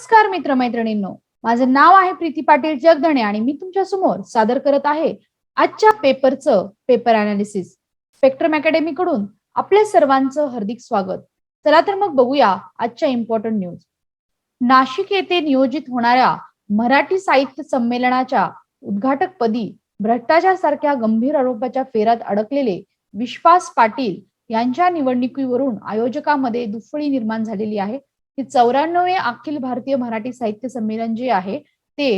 नमस्कार मित्रमैत्रिणींनो. माझं नाव आहे प्रीती पाटील जगधणे आणि मी तुमच्यासमोर सादर करत आहे आजच्या पेपरचं पेपर अनालिसिस स्पेक्ट्रम अकॅडमी कडून आपल्या सर्वांचं हार्दिक स्वागत. चला तर मग बघूया आजच्या इम्पॉर्टंट न्यूज नाशिक येथे नियोजित होणाऱ्या मराठी साहित्य संमेलनाच्या उद्घाटकपदी भ्रष्टाचार सारख्या गंभीर आरोपाच्या फेरात अडकलेले विश्वास पाटील यांच्या निवडणुकीवरून आयोजकामध्ये दुफळी निर्माण झालेली आहे. की चौऱ्याण्णवे अखिल भारतीय मराठी साहित्य संमेलन जे आहे ते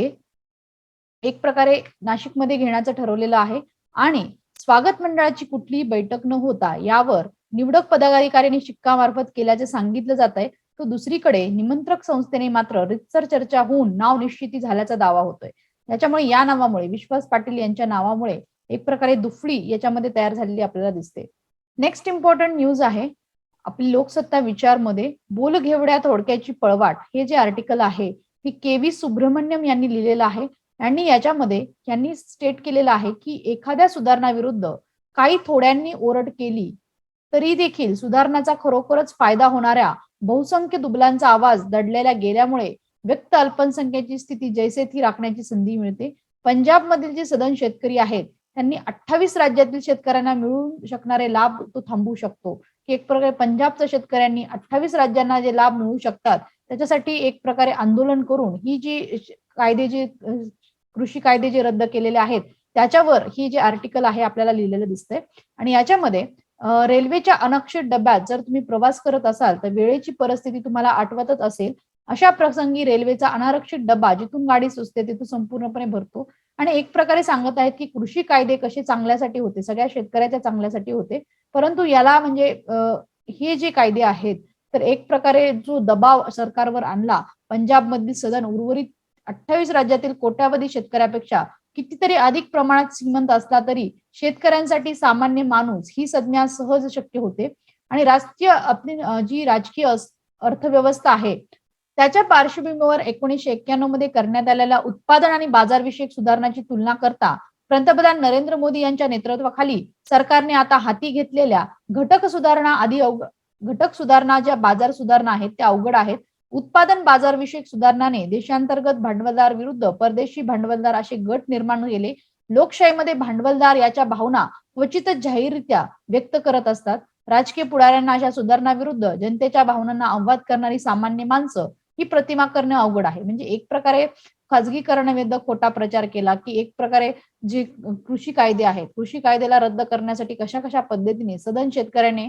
एक प्रकारे नाशिकमध्ये घेण्याचं ठरवलेलं आहे. आणि स्वागत मंडळाची कुठलीही बैठक न होता यावर निवडक पदाधिकाऱ्यांनी शिक्कामार्फत केल्याचे सांगितलं जात आहे तर दुसरीकडे निमंत्रक संस्थेने मात्र रितसर चर्चा होऊन नाव निश्चिती झाल्याचा दावा होतोय. त्याच्यामुळे या नावामुळे विश्वास पाटील यांच्या नावामुळे एक प्रकारे दुफळी याच्यामध्ये तयार झालेली आपल्याला दिसते. नेक्स्ट इम्पॉर्टंट न्यूज आहे आपली लोकसत्ता विचारमध्ये बोलघेवड्या थोडक्याची पळवाट हे जे आर्टिकल आहे ती के व्ही सुब्रमण्यम यांनी लिहिलेलं आहे. आणि याच्यामध्ये यांनी स्टेट केलेलं आहे की एखाद्या सुधारणाविरुद्ध काही थोड्यांनी ओरड केली तरी देखील सुधारणाचा खरोखरच फायदा होणाऱ्या बहुसंख्य दुबलांचा आवाज दडलेल्या गेल्यामुळे व्यक्त अल्पसंख्याची स्थिती जैसे ती राखण्याची संधी मिळते. पंजाब मधील जे सदन शेतकरी आहेत त्यांनी अठ्ठावीस राज्यातील शेतकऱ्यांना मिळू शकणारे लाभ तो थांबवू शकतो. की एक प्रकारे पंजाबच्या शेतकऱ्यांनी अठ्ठावीस राज्यांना जे लाभ मिळू शकतात त्याच्यासाठी एक प्रकारे आंदोलन करून ही जी कायदे जे कृषी कायदे जे रद्द केलेले आहेत त्याच्यावर ही जे आर्टिकल आहे आपल्याला लिहिलेलं दिसतंय. आणि याच्यामध्ये रेल्वेच्या अनक्षित डब्यात जर तुम्ही प्रवास करत असाल तर वेळेची परिस्थिती तुम्हाला आठवतच असेल. अशा प्रसंगी रेल्वेचा अनारक्षित डबा जिथून गाडी सुचते तिथून संपूर्णपणे भरतो. आणि एक प्रकारे सांगत आहेत की कृषी कायदे कसे चांगल्यासाठी होते सगळ्या शेतकऱ्याच्या चांगल्यासाठी होते. परंतु याला म्हणजे हे जे कायदे आहेत तर एक प्रकारे जो दबाव सरकारवर आणला पंजाबमधील सदन उर्वरित अठ्ठावीस राज्यातील कोट्यावधी शेतकऱ्यापेक्षा कितीतरी अधिक प्रमाणात श्रीमंत असला तरी शेतकऱ्यांसाठी सामान्य माणूस ही संज्ञा सहज शक्य होते. आणि राष्ट्रीय आपली जी राजकीय अर्थव्यवस्था आहे त्याच्या पार्श्वभूमीवर एकोणीसशे एक्क्याण्णवमध्ये करण्यात आलेल्या उत्पादन आणि बाजारविषयक सुधारणाची तुलना करता पंतप्रधान नरेंद्र मोदी यांच्या नेतृत्वाखाली सरकारने आता हाती घेतलेल्या घटक सुधारणा आधी घटक सुधारणा ज्या बाजार सुधारणा आहेत त्या अवघड आहेत. उत्पादन बाजार विषयक सुधारणाने देशांतर्गत भांडवलदार विरुद्ध परदेशी भांडवलदार असे गट निर्माण केले. लोकशाहीमध्ये भांडवलदार याच्या भावना क्वचितच जाहीररित्या व्यक्त करत असतात. राजकीय पुढाऱ्यांना अशा सुधारणा विरुद्ध जनतेच्या भावनांना अववाद करणारी सामान्य माणसं ही प्रतिमा करणं अवघड आहे. म्हणजे एक प्रकारे खाजगीकरणाविरुद्ध खोटा प्रचार केला की एक प्रकारे जे कृषी कायदे आहेत कृषी कायद्याला रद्द करण्यासाठी कशा कशा पद्धतीने सदन शेतकऱ्याने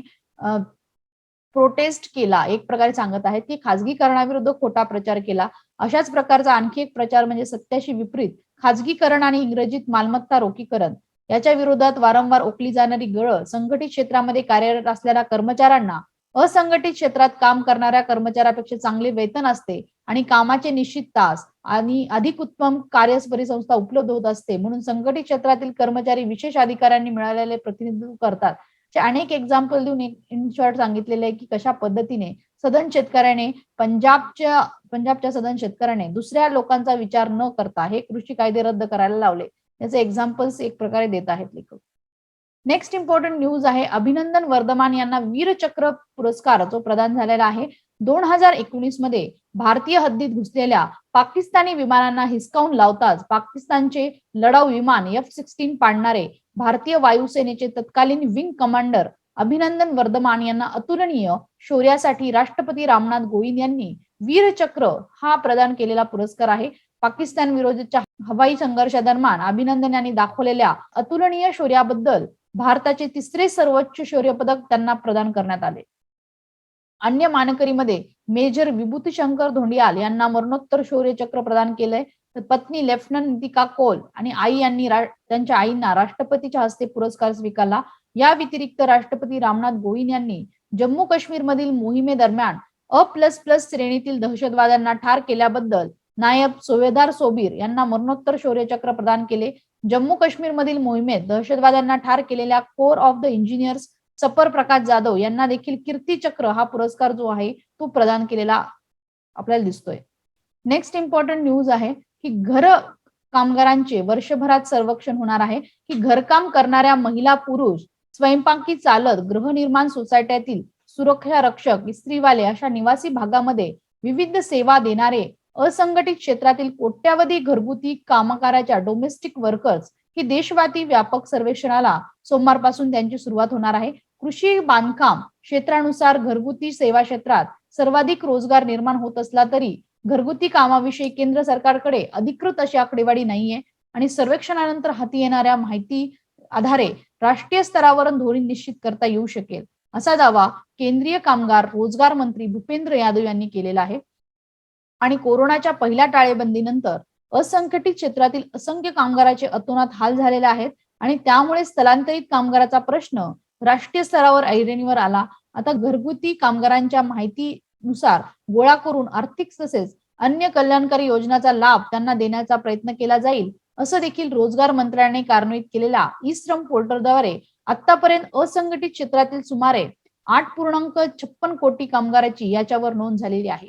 प्रोटेस्ट केला एक प्रकारे सांगत आहेत की खाजगीकरणाविरुद्ध खोटा प्रचार केला. अशाच प्रकारचा आणखी एक प्रचार म्हणजे सत्याशी विपरीत खाजगीकरण आणि इंग्रजीत मालमत्ता रोखीकरण याच्या विरोधात वारंवार ओकली जाणारी गळ संघटित क्षेत्रामध्ये कार्यरत असलेल्या कर्मचाऱ्यांना असंघटित क्षेत्रात काम करणाऱ्या कर्मचाऱ्यापेक्षा चांगले वेतन असते आणि कामाचे निश्चित तास आणि अधिक उत्तम कार्यपरिसंस्था उपलब्ध होत असते. म्हणून संघटित क्षेत्रातील कर्मचारी विशेष अधिकाऱ्यांनी मिळालेले प्रतिनिधित्व करतात. अनेक एक्झाम्पल देऊन इन शॉर्ट सांगितलेले आहे की कशा पद्धतीने सदन शेतकऱ्याने पंजाबच्या पंजाबच्या सदन शेतकऱ्याने दुसऱ्या लोकांचा विचार न करता हे कृषी कायदे रद्द करायला लावले. याचे एक्झाम्पल्स एक प्रकारे देत आहेत लेखक. नेक्स्ट इम्पॉर्टंट न्यूज आहे अभिनंदन वर्धमान यांना वीरचक्र पुरस्कार जो प्रदान झालेला आहे दोन हजार एकोणीसमध्ये भारतीय हद्दीत घुसलेल्या पाकिस्तानी विमानांना हिसकावून लावताच पाकिस्तानचे लढाऊ विमान एफ सिक्स्टीन पाडणारे भारतीय वायुसेनेचे तत्कालीन विंग कमांडर अभिनंदन वर्धमान यांना अतुलनीय शौर्यासाठी राष्ट्रपती रामनाथ कोविंद यांनी वीरचक्र हा प्रदान केलेला पुरस्कार आहे. पाकिस्तान विरोधच्या हवाई संघर्षादरम्यान अभिनंदन यांनी दाखवलेल्या अतुलनीय शौर्याबद्दल भारताचे तिसरे सर्वोच्च शौर्य पदक त्यांना प्रदान करण्यात आले. अन्य मानकरीमध्ये मेजर विभूती शंकर धोंडियाल यांना मरणोत्तर शौर्य चक्र प्रदान केलंय. तर पत्नी लेफ्टनंट नितिका कोल आणि आई यांनी त्यांच्या आईंना राष्ट्रपतीच्या हस्ते पुरस्कार स्वीकारला. या व्यतिरिक्त राष्ट्रपती रामनाथ कोविंद यांनी जम्मू काश्मीर मधील मोहिमेदरम्यान अ प्लस प्लस श्रेणीतील दहशतवाद्यांना ठार केल्याबद्दल नायब सोवेदार सोबीर यांना मरणोत्तर शौर्यचक्र प्रदान केले. जम्मू काश्मीर मधील मोहिमेत दहशतवाद्यांना ठार केलेल्या corps of the engineers sapper Prakash Jadhav यांना देखील कीर्ती चक्र हा पुरस्कार जो आहे तो प्रदान केलेला आपल्याला दिसतोय. नेक्स्ट इम्पॉर्टंट न्यूज आहे की घर कामगारांचे वर्षभरात सर्वेक्षण होणार आहे की घरकाम करणाऱ्या महिला पुरुष स्वयंपाकी चालत गृहनिर्माण सोसायट्यातील सुरक्षा रक्षक इस्त्रीवाले अशा निवासी भागामध्ये विविध सेवा देणारे असंघटित क्षेत्रातील कोट्यावधी घरगुती कामगाराच्या डोमेस्टिक वर्कर्स ही देशव्यापी व्यापक सर्वेक्षणाला सोमवारपासून त्यांची सुरुवात होणार आहे. कृषी बांधकाम क्षेत्रानुसार घरगुती सेवा क्षेत्रात सर्वाधिक रोजगार निर्माण होत असला तरी घरगुती कामाविषयी केंद्र सरकारकडे अधिकृत अशी आकडेवारी नाहीये. आणि सर्वेक्षणानंतर हाती येणाऱ्या माहिती आधारे राष्ट्रीय स्तरावर धोरण निश्चित करता येऊ शकेल. असा दावा केंद्रीय कामगार रोजगार मंत्री भूपेंद्र यादव यांनी केलेला आहे. आणि कोरोनाच्या पहिल्या टाळेबंदीनंतर असंघटित क्षेत्रातील असंख्य कामगाराचे अतोनात हाल झालेले आहेत आणि त्यामुळे स्थलांतरित कामगाराचा प्रश्न राष्ट्रीय स्तरावर ऐरणीवर आला. आता घरगुती कामगारांच्या माहितीनुसार गोळा करून आर्थिक तसेच अन्य कल्याणकारी योजनाचा लाभ त्यांना देण्याचा प्रयत्न केला जाईल असं देखील रोजगार मंत्र्याने कार्यान्वित केलेल्या ई श्रम पोर्टलद्वारे आतापर्यंत असंघटित क्षेत्रातील सुमारे आठ पूर्णांक छप्पन कोटी कामगाराची याच्यावर नोंद झालेली आहे.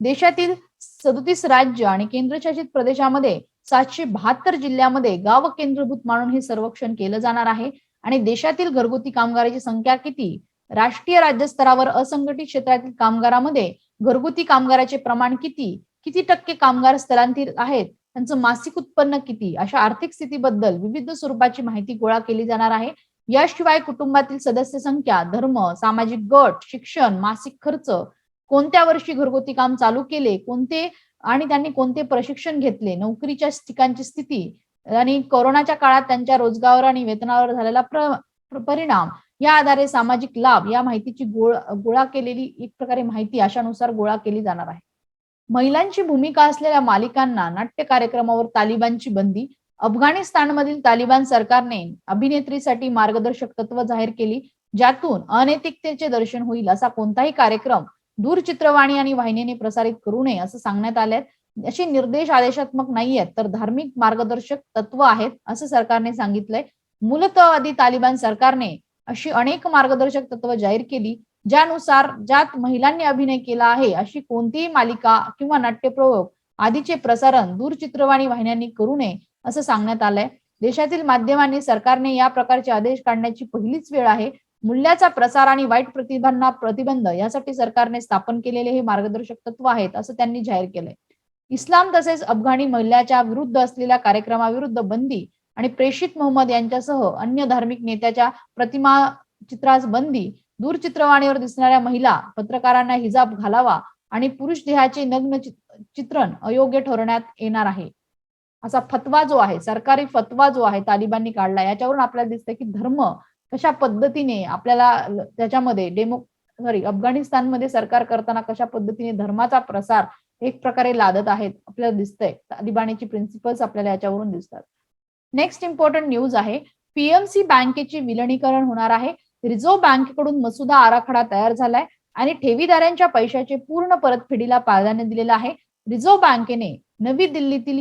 देशातील सदतीस राज्य आणि केंद्रशासित प्रदेशामध्ये सातशे बहात्तर जिल्ह्यामध्ये गाव केंद्रभूत मानून हे सर्वेक्षण केलं जाणार आहे. आणि देशातील घरगुती कामगाराची संख्या किती? राष्ट्रीय राज्य स्तरावर असंघटित क्षेत्रातील कामगारामध्ये घरगुती कामगाराचे प्रमाण किती? किती टक्के कामगार स्थलांतरित आहेत? त्यांचं मासिक उत्पन्न किती? अशा आर्थिक स्थितीबद्दल विविध स्वरूपाची माहिती गोळा केली जाणार आहे. याशिवाय कुटुंबातील सदस्य संख्या धर्म सामाजिक गट शिक्षण मासिक खर्च कोणत्या वर्षी घरगुती काम चालू केले कोणते आणि त्यांनी कोणते प्रशिक्षण घेतले नोकरीच्या ठिकाणची स्थिती आणि कोरोनाच्या काळात त्यांच्या रोजगार आणि वेतनावर झालेला परिणाम या आधारे सामाजिक लाभ या माहितीची गोळा गोळा केलेली एक प्रकारे माहिती अशानुसार गोळा केली जाणार आहे. महिलांची भूमिका असलेल्या मालिकांना नाट्य कार्यक्रमावर तालिबानची बंदी अफगाणिस्तानमधील तालिबान सरकारने अभिनेत्रीसाठी मार्गदर्शक तत्व जाहीर केली ज्यातून अनैतिकतेचे दर्शन होईल असा कोणताही कार्यक्रम दूरचित्रवाणी आणि वाहिनीने प्रसारित करू नये असं सांगण्यात आले असे निर्देश आदेशात्मक नाही आहेत तर धार्मिक मार्गदर्शक तत्व आहेत असं सरकारने सांगितलंय. मूलतवादी तालिबान सरकारने अशी अनेक मार्गदर्शक तत्व जाहीर केली ज्यानुसार ज्यात महिलांनी अभिनय केला आहे अशी कोणतीही मालिका किंवा नाट्यप्रयोग आदीचे प्रसारण दूरचित्रवाणी वाहिन्यांनी करू नये असं सांगण्यात आलंय. देशातील माध्यमांनी सरकारने या प्रकारचे आदेश काढण्याची पहिलीच वेळ आहे. मूल्याचा प्रसार आणि वाईट प्रतिभांना प्रतिबंध यासाठी सरकारने स्थापन केलेले हे मार्गदर्शक तत्व आहेत असं त्यांनी जाहीर केलंय. इस्लाम तसेच अफगाणी महिलाच्या विरुद्ध असलेल्या कार्यक्रमाविरुद्ध बंदी आणि प्रेषित मोहम्मद यांच्यासह अन्य धार्मिक नेत्याच्या प्रतिमा चित्रास बंदी दूरचित्रवाणीवर दिसणाऱ्या महिला पत्रकारांना हिजाब घालावा आणि पुरुष देहाचे नग्न चित्रण अयोग्य ठरवण्यात येणार आहे. असा फतवा जो आहे सरकारी फतवा जो आहे तालिबांनी काढला याच्यावरून आपल्याला दिसतंय की धर्म कशा पद्धतीने आपल्याला त्याच्यामध्ये डेमो सॉरी अफगाणिस्तानमध्ये सरकार करताना कशा पद्धतीने धर्माचा प्रसार एक प्रकारे लादत आहेत आपल्याला दिसतंय. तालिबानीची प्रिन्सिपल्स आपल्याला याच्यावरून दिसतात. नेक्स्ट इम्पॉर्टंट न्यूज आहे पीएमसी बँकेचे विलनीकरण होणार आहे. रिझर्व्ह बँकेकडून मसुदा आराखडा तयार झालाय आणि ठेवीदारांच्या पैशाचे पूर्ण परतफेडीला प्राधान्य दिलेलं आहे. रिझर्व्ह बँकेने नवी दिल्लीतील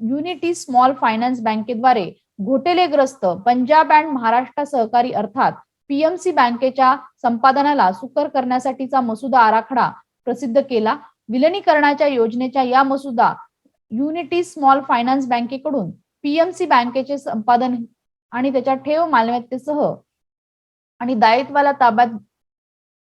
युनिटी स्मॉल फायनान्स बँकेद्वारे घोटेलेग्रस्त पंजाब अँड महाराष्ट्र सहकारी अर्थात पीएमसी बँकेच्या संपादनाला सुकर करण्यासाठीचा मसुदा आराखडा प्रसिद्ध केला. विलनीकरणाच्या योजनेच्या या मसुदा युनिटी स्मॉल फायनान्स बँकेकडून पीएमसी बँकेचे संपादन आणि त्याच्या ठेव मालमत्तेसह आणि दायित्वाला ताब्यात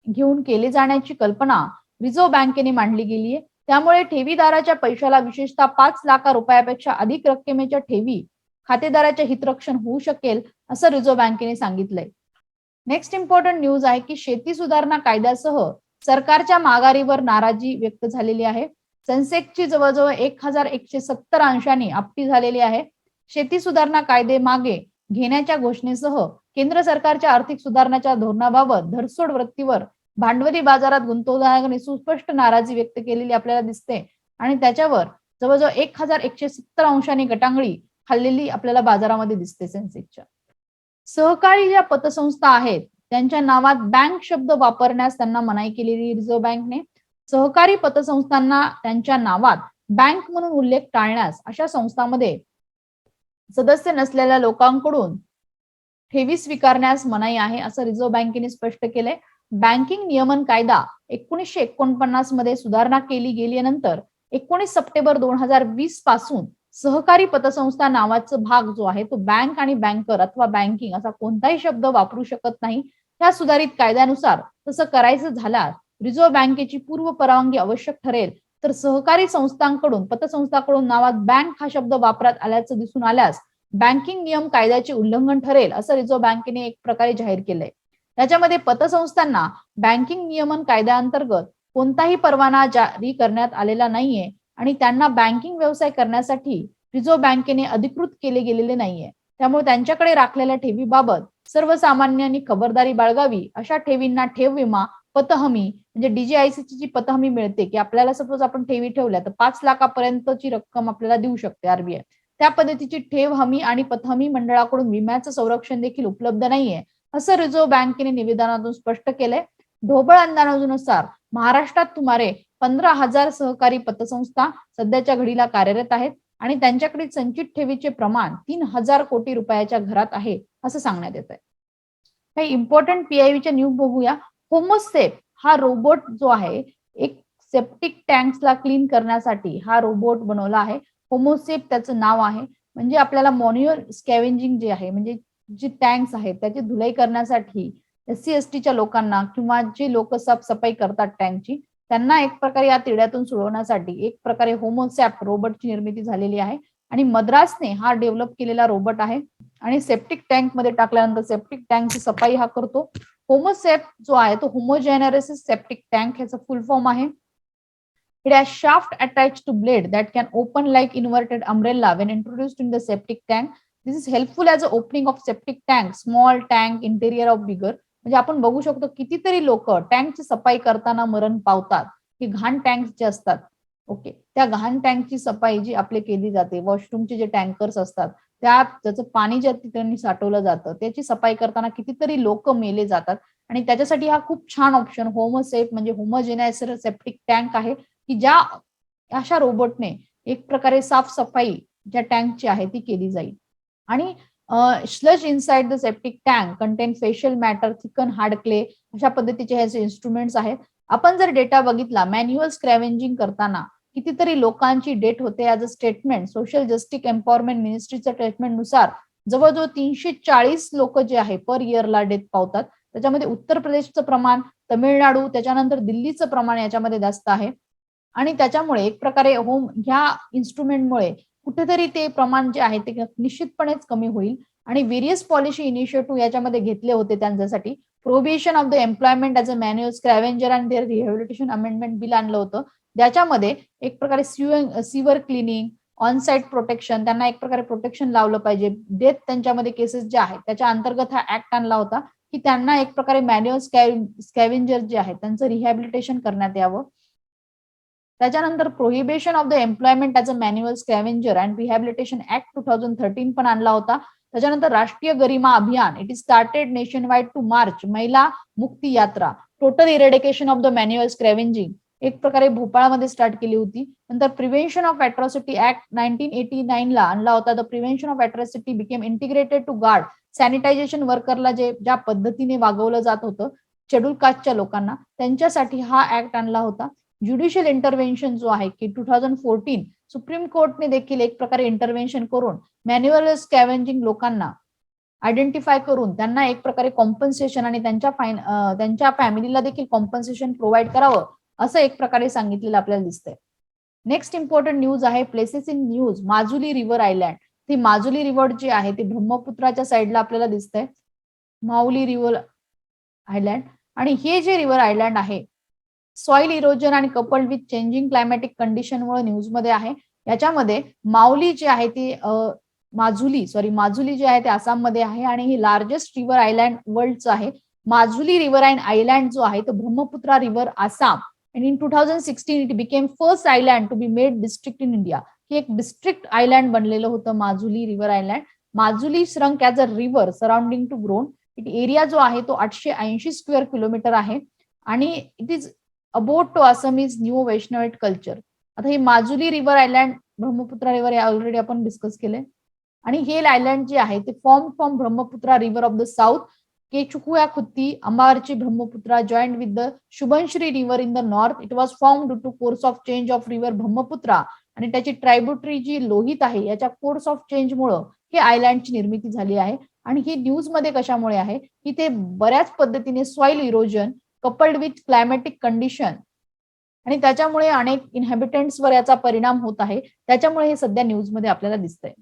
घेऊन केले जाण्याची कल्पना रिझर्व्ह बँकेने मांडली गेली आहे त्यामुळे ठेवीदाराच्या पैशाला विशेषतः पाच लाख रुपयापेक्षा अधिक रक्कमेच्या ठेवी खातेदाराचे हितरक्षण होऊ शकेल असं रिझर्व्ह बँकेने सांगितलंय. नेक्स्ट इम्पॉर्टंट न्यूज आहे की शेती सुधारणा कायद्यासह सरकारच्या माघारीवर नाराजी व्यक्त झालेली आहे. सेन्सेक्सची जवळजवळ एक हजार एकशे सत्तर अंशांनी आपटी झालेली आहे. शेती सुधारणा कायदे मागे घेण्याच्या घोषणेसह केंद्र सरकारच्या आर्थिक सुधारणाच्या धोरणाबाबत धरसोड वृत्तीवर भांडवली बाजारात गुंतवणूकदारांनी सुस्पष्ट नाराजी व्यक्त केलेली आपल्याला दिसते. आणि त्याच्यावर जवळजवळ एक हजार एकशे सत्तर अंशांनी गटांगळी खाल्लेली आपल्याला बाजारामध्ये दिसते सेन्सेक्सच्या. सहकारी ज्या पतसंस्था आहेत त्यांच्या नावात बँक शब्द वापरण्यास त्यांना मनाई केलेली रिझर्व्ह बँकने. सहकारी पतसंस्थांना त्यांच्या नावात बँक म्हणून उल्लेख टाळण्यास अशा संस्थांमध्ये सदस्य नसलेल्या लोकांकडून ठेवी स्वीकारण्यास मनाई आहे असं रिझर्व्ह बँकेने स्पष्ट केलंय. बँकिंग नियमन कायदा एकोणीसशे एकोणपन्नासमध्ये सुधारणा केली गेल्यानंतर एकोणीस सप्टेंबर दोन हजार वीसपासून सहकारी पतसंस्था नावाचा भाग जो आहे तो बँक आणि बँकर अथवा बँकिंग असा कोणताही शब्द वापरू शकत नाही. या सुधारित कायद्यानुसार तसं करायचं झाल्यास रिझर्व्ह बँकेची पूर्व परवानगी आवश्यक ठरेल. तर सहकारी संस्थांकडून पतसंस्थाकडून नावात बँक हा शब्द वापरात आल्याचं दिसून आल्यास बँकिंग नियम कायद्याचे उल्लंघन ठरेल असं रिझर्व्ह बँकेने एक प्रकारे जाहीर केलंय. त्याच्यामध्ये पतसंस्थांना बँकिंग नियमन कायद्याअंतर्गत कोणताही परवाना जारी करण्यात आलेला नाहीये. आणि त्यांना बँकिंग व्यवसाय करण्यासाठी रिझर्व्ह बँकेने अधिकृत केले गेलेले नाहीये. त्यामुळे त्यांच्याकडे राखलेल्या ठेवीबाबत सर्वसामान्यांनी खबरदारी बाळगावी अशा ठेवींना ठेव विमा पतहमी म्हणजे डीजीआयसीची जी पतहमी मिळते की आपल्याला सपोज आपण ठेवी ठेवल्या तर पाच लाखापर्यंतची रक्कम आपल्याला देऊ शकते आरबीआय त्या पद्धतीची ठेव हमी आणि पतहमी मंडळाकडून विम्याचं संरक्षण देखील उपलब्ध नाहीये असं रिझर्व्ह बँकेने निवेदनातून स्पष्ट केलंय. ढोबळ अंदाजानुसार महाराष्ट्रात सुमारे पंधरा हजार सहकारी पतसंस्था सध्याच्या घडीला कार्यरत आहेत आणि त्यांच्याकडे संचित ठेवीचे प्रमाण तीन हजार कोटी रुपयाच्या घरात आहे असं सांगण्यात येत आहे काही इम्पॉर्टंट पीआयव्हीच्या न्यूज बघूया. होमोसेप हा रोबोट जो आहे एक सेप्टिक टँक्सला क्लीन करण्यासाठी हा रोबोट बनवला आहे. होमोसेप त्याचं नाव आहे. म्हणजे आपल्याला मॉन्युअर स्कॅवेंजिंग जे आहे म्हणजे जी टँक्स आहेत त्याची धुलाई करण्यासाठी एस सी एस टीच्या लोकांना किंवा जे लोक साफसफाई करतात टँकची त्यांना एक प्रकारे या तिड्यातून सोडवण्यासाठी एक प्रकारे होमोसॅप रोबोटची निर्मिती झालेली आहे. आणि मद्रासने हा डेव्हलप केलेला रोबोट आहे. आणि सेप्टिक टँकमध्ये टाकल्यानंतर सेप्टिक टँकची सफाई हा करतो. होमोसेप जो आहे तो होमोजेनरेसिस सेप्टिक टँक ह्याचा फुल फॉर्म आहे. It has shaft attach to blade that can open like inverted umbrella when introduced in the septic tank this is helpful as a opening of septic tank small tank interior of bigger म्हणजे आपण बघू शकतो कितीतरी लोक टँकची सफाई करताना मरण पावतात. की घाण टँक जे असतात ओके. त्या घाण टँकची सफाई जी आपली केली जाते वॉशरूमचे जे टँकर्स असतात त्यात त्याचं पाणी ज्या ठिकाणी साठवलं जातं त्याची सफाई करताना कितीतरी लोक मेले जातात. आणि त्याच्यासाठी हा खूप छान ऑप्शन होमोसेफ म्हणजे होमोजेनायसर सेप्टिक टँक आहे की ज्या अशा रोबोटने एक प्रकारे साफसफाई ज्या टँकची आहे ती केली जाईल. आणि sludge inside the septic tank contain facial matter thicken hard clay अशा पद्धतीचे हे इन्स्ट्रुमेंट्स आहेत आपण जर डेटा बघितला मॅन्युअल स्क्रॅव्हेंजिंग करताना कितीतरी लोकांची डेट होते as a statement social justice empowerment मिनिस्ट्रीच्या स्टेटमेंटनुसार जवळजवळ तीनशे चाळीस लोक जे आहे पर इयरला डेथ पावतात. त्याच्यामध्ये उत्तर प्रदेशचं प्रमाण तमिळनाडू त्याच्यानंतर दिल्लीचं प्रमाण याच्यामध्ये जास्त आहे. आणि त्याच्यामुळे एक प्रकारे होम ह्या इन्स्ट्रुमेंटमुळे कुठेतरी ते प्रमाण जे आहे ते निश्चितपणेच कमी होईल. आणि व्हेरियस पॉलिसी इनिशिएटिव्ह याच्यामध्ये घेतले होते त्यांच्यासाठी. Prohibition of the employment as a manual scavenger and their rehabilitation amendment bill आणलं होतं. ज्याच्यामध्ये एक प्रकारे सिवर क्लिनिंग ऑनसाईट प्रोटेक्शन त्यांना एक प्रकारे प्रोटेक्शन लावलं पाहिजे. डेथ त्यांच्यामध्ये केसेस जे आहेत त्याच्या अंतर्गत हा ऍक्ट आणला होता. की त्यांना एक प्रकारे मॅन्युअल स्कॅव्हेंजर जे आहेत त्यांचं रिहॅबिलिटेशन करण्यात यावं. त्याच्यानंतर prohibition of the employment as a manual scavenger and rehabilitation act two thousand thirteen पण आणला होता. त्याच्यानंतर Rashtriya Garima Abhiyan it is started nationwide to march Mahila Mukti Yatra total eradication of the manual scavenging एक प्रकारे भोपाळमध्ये start केली होती. नंतर prevention of atrocity act nineteen eighty nine ला आणला होता. The prevention of atrocity became integrated to guard sanitization वर्करला जे ज्या पद्धतीने वागवलं जात होतं शेड्यूल कास्टच्या लोकांना त्यांच्यासाठी हा ऍक्ट आणला होता. ज्युडिशियल इंटरव्हेन्शन जो आहे की टू थाउजंड फोर्टीन सुप्रीम कोर्टने देखील एक प्रकारे इंटरव्हेन्शन करून मॅन्युअल स्कॅव्हेंजिंग लोकांना आयडेंटिफाय करून त्यांना एक प्रकारे कॉम्पन्सेशन आणि त्यांच्या फाईन त्यांच्या फॅमिलीला देखील कॉम्पन्सेशन प्रोव्हाइड करावं असं एक प्रकारे सांगितलेलं आपल्याला दिसतंय. नेक्स्ट इम्पॉर्टंट न्यूज आहे places in news Majuli river island ती माजुली रिव्हर जी आहे ती ब्रह्मपुत्राच्या साईडला आपल्याला दिसतंय. माऊली रिव्हर आयलँड आणि हे जे रिव्हर आयलँड आहे सॉइल इरोजन आणि कपल्ड विथ चेंजिंग क्लायमॅटिक कंडिशनमुळे न्यूजमध्ये आहे. याच्यामध्ये माऊली जी आहे ती माजुली सॉरी माजुली जी आहे ते आसाममध्ये आहे आणि ही लार्जेस्ट रिव्हर आयलँड वर्ल्डचं आहे. माजुली रिव्हर अँड आयलँड जो आहे तो Brahmaputra river Assam. And in two thousand sixteen it became first island to be made district in India ही एक डिस्ट्रिक्ट आयलँड बनलेलं होतं Majuli river island Majuli shrunk as a river surrounding to grown it area जो आहे तो आठशे ऐंशी square kilometre आहे. आणि it is about to Assam is new Vaishnavite culture आता ही Majuli river island Brahmaputra river already आपण डिस्कस केले. आणि हे आयलँड जे आहे ते form from Brahmaputra river of the south Kechukuya खुत्ती Ambarchi Brahmaputra joint with the Subansiri river in the north it was form due to course of change of river Brahmaputra आणि त्याची ट्रायब्युटरी जी लोहित आहे याच्या कोर्स ऑफ चेंज मुळे हे आयलँडची निर्मिती झाली आहे. आणि ही न्यूजमध्ये कशामुळे आहे? की ते बऱ्याच पद्धतीने soil erosion coupled with climatic condition आणि त्याच्यामुळे अनेक इनहॅबिटंट्सवर याचा परिणाम होत आहे. त्याच्यामुळे हे सध्या न्यूजमध्ये आपल्याला दिसतंय.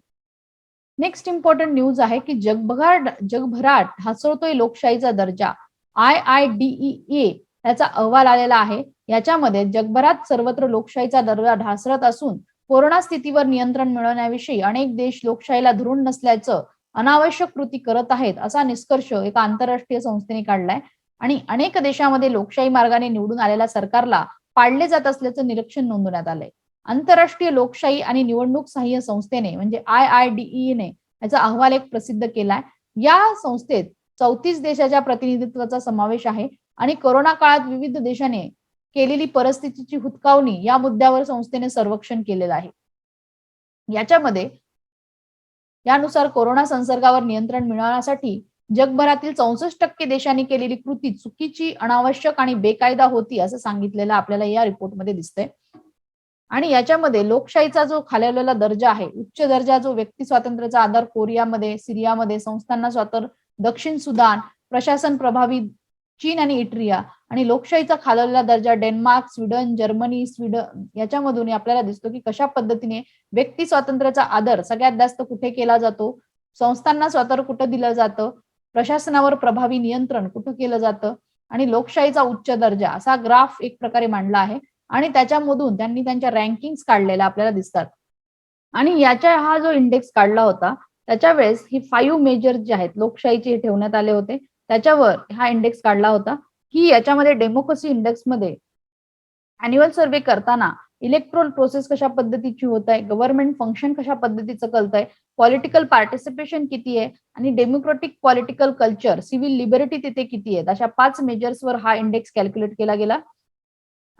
नेक्स्ट इम्पॉर्टंट न्यूज आहे की जगभरात जगभरात ढासळतोय लोकशाहीचा दर्जा. आय आय डी ए याचा अहवाल आलेला आहे. याच्यामध्ये जगभरात सर्वत्र लोकशाहीचा दर्जा ढासळत असून कोरोना स्थितीवर नियंत्रण मिळवण्याविषयी अनेक देश लोकशाहीला धरून नसल्याचं अनावश्यक कृती करत आहेत असा निष्कर्ष एका आंतरराष्ट्रीय संस्थेने काढलाय. आणि अनेक देशामध्ये लोकशाही मार्गाने निवडून आलेल्या सरकारला पाळले जात असल्याचं निरीक्षण नोंदवण्यात आलंय. आंतरराष्ट्रीय लोकशाही आणि निवडणूक सहाय्य संस्थेने म्हणजे आय आय डीईने ने याचा अहवाल एक प्रसिद्ध केलाय. या संस्थेत चौतीस देशाच्या प्रतिनिधित्वाचा समावेश आहे आणि कोरोना काळात विविध देशाने केलेली परिस्थितीची हुतकावणी या मुद्द्यावर संस्थेने सर्वेक्षण केलेलं आहे. याच्यामध्ये यानुसार कोरोना संसर्गावर नियंत्रण मिळवण्यासाठी जगभरातील चौसष्ट टक्के देशांनी केलेली कृती चुकीची अनावश्यक आणि बेकायदा होती असं सांगितलेलं आपल्याला या रिपोर्टमध्ये दिसतंय. आणि याच्यामध्ये लोकशाहीचा जो खालवलेला दर्जा आहे उच्च दर्जा जो व्यक्ती स्वातंत्र्याचा आधार कोरियामध्ये सिरियामध्ये संस्थांना स्वातंत्र्य दक्षिण सुदान प्रशासन प्रभावी चीन आणि इटरिया आणि लोकशाहीचा खालवलेला दर्जा डेन्मार्क स्वीडन जर्मनी स्वीडन याच्यामधून आपल्याला दिसतो की कशा पद्धतीने व्यक्ती स्वातंत्र्याचा आदर सगळ्यात जास्त कुठे केला जातो? संस्थांना स्वातंत्र्य कुठं दिलं जातं? प्रशासनावर प्रभावी नियंत्रण कुठं केलं जातं आणि लोकशाहीचा उच्च दर्जा असा ग्राफ एक प्रकारे मांडला आहे. आणि त्याच्यामधून त्यांनी त्यांच्या रँकिंग काढलेल्या आपल्याला दिसतात. आणि याच्या हा जो इंडेक्स काढला होता त्याच्या वेळेस ही फाईव्ह मेजर जे आहेत लोकशाहीचे ठेवण्यात आले होते. त्याच्यावर हा इंडेक्स काढला होता. की याच्यामध्ये डेमोक्रेसी इंडेक्समध्ये अॅन्युअल सर्वे करताना इलेक्ट्रोल प्रोसेस कशा पद्धतीची होत आहे गव्हर्नमेंट फंक्शन कशा पद्धतीचं कळत आहे पॉलिटिकल पार्टिसिपेशन किती आहे आणि democratic political culture civil liberty तिथे किती आहेत? अशा पाच मेजर्सवर हा इंडेक्स कॅल्क्युलेट केला गेला.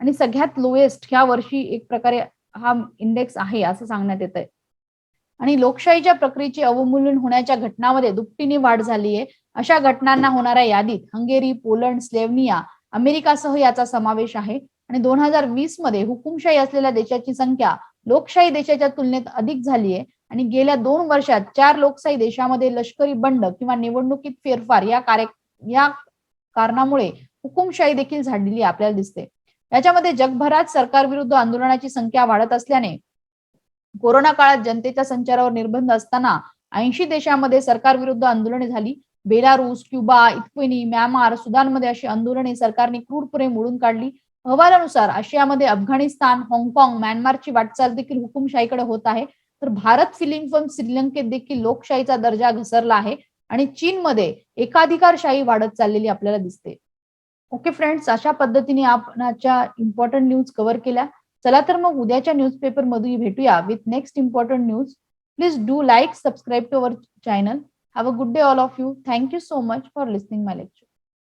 आणि सगळ्यात लोएस्ट ह्या वर्षी एक प्रकारे हा इंडेक्स आहे असं सांगण्यात येत आहे आणि लोकशाहीच्या प्रक्रियेचे अवमूल्यन होण्याच्या घटनामध्ये दुपटीने वाढ झाली आहे. अशा घटनांना होणाऱ्या यादीत हंगेरी पोलंड स्लेव्हनिया अमेरिकासह याचा समावेश आहे. आणि दोन हजार वीसमध्ये हुकुमशाही असलेल्या देशाची संख्या लोकशाही देशाच्या तुलनेत अधिक झाली आहे. आणि गेल्या दोन वर्षात चार लोकशाही देशामध्ये लष्करी बंड किंवा निवडणुकीत फेरफार या कार्य या कारणामुळे हुकुमशाही देखील झाडलेली आपल्याला दिसते. याच्यामध्ये जगभरात सरकारविरुद्ध आंदोलनाची संख्या वाढत असल्याने कोरोना काळात जनतेच्या संचारावर निर्बंध असताना ऐंशी देशांमध्ये सरकारविरुद्ध आंदोलने झाली. बेलारूस क्युबा इक्विनी म्यानमार सुदानमध्ये अशी आंदोलने सरकारने क्रूरपणे मोडून काढली. अहवालानुसार आशियामध्ये अफगाणिस्तान हाँगकाँग म्यानमारची वाटचाल देखील हुकुमशाहीकडे होत आहे. तर भारत फिलिंग श्रीलंकेत देखील लोकशाहीचा दर्जा घसरला आहे आणि चीनमध्ये एकाधिकारशाही वाढत चाललेली आपल्याला दिसते. ओके फ्रेंड्स अशा पद्धतीने आपणाच्या इम्पॉर्टंट न्यूज कव्हर केल्या. चला तर मग उद्याच्या न्यूजपेपरमध्ये भेटूया with next important news please do like subscribe to our channel have a good day all of you thank you so much for listening my lecture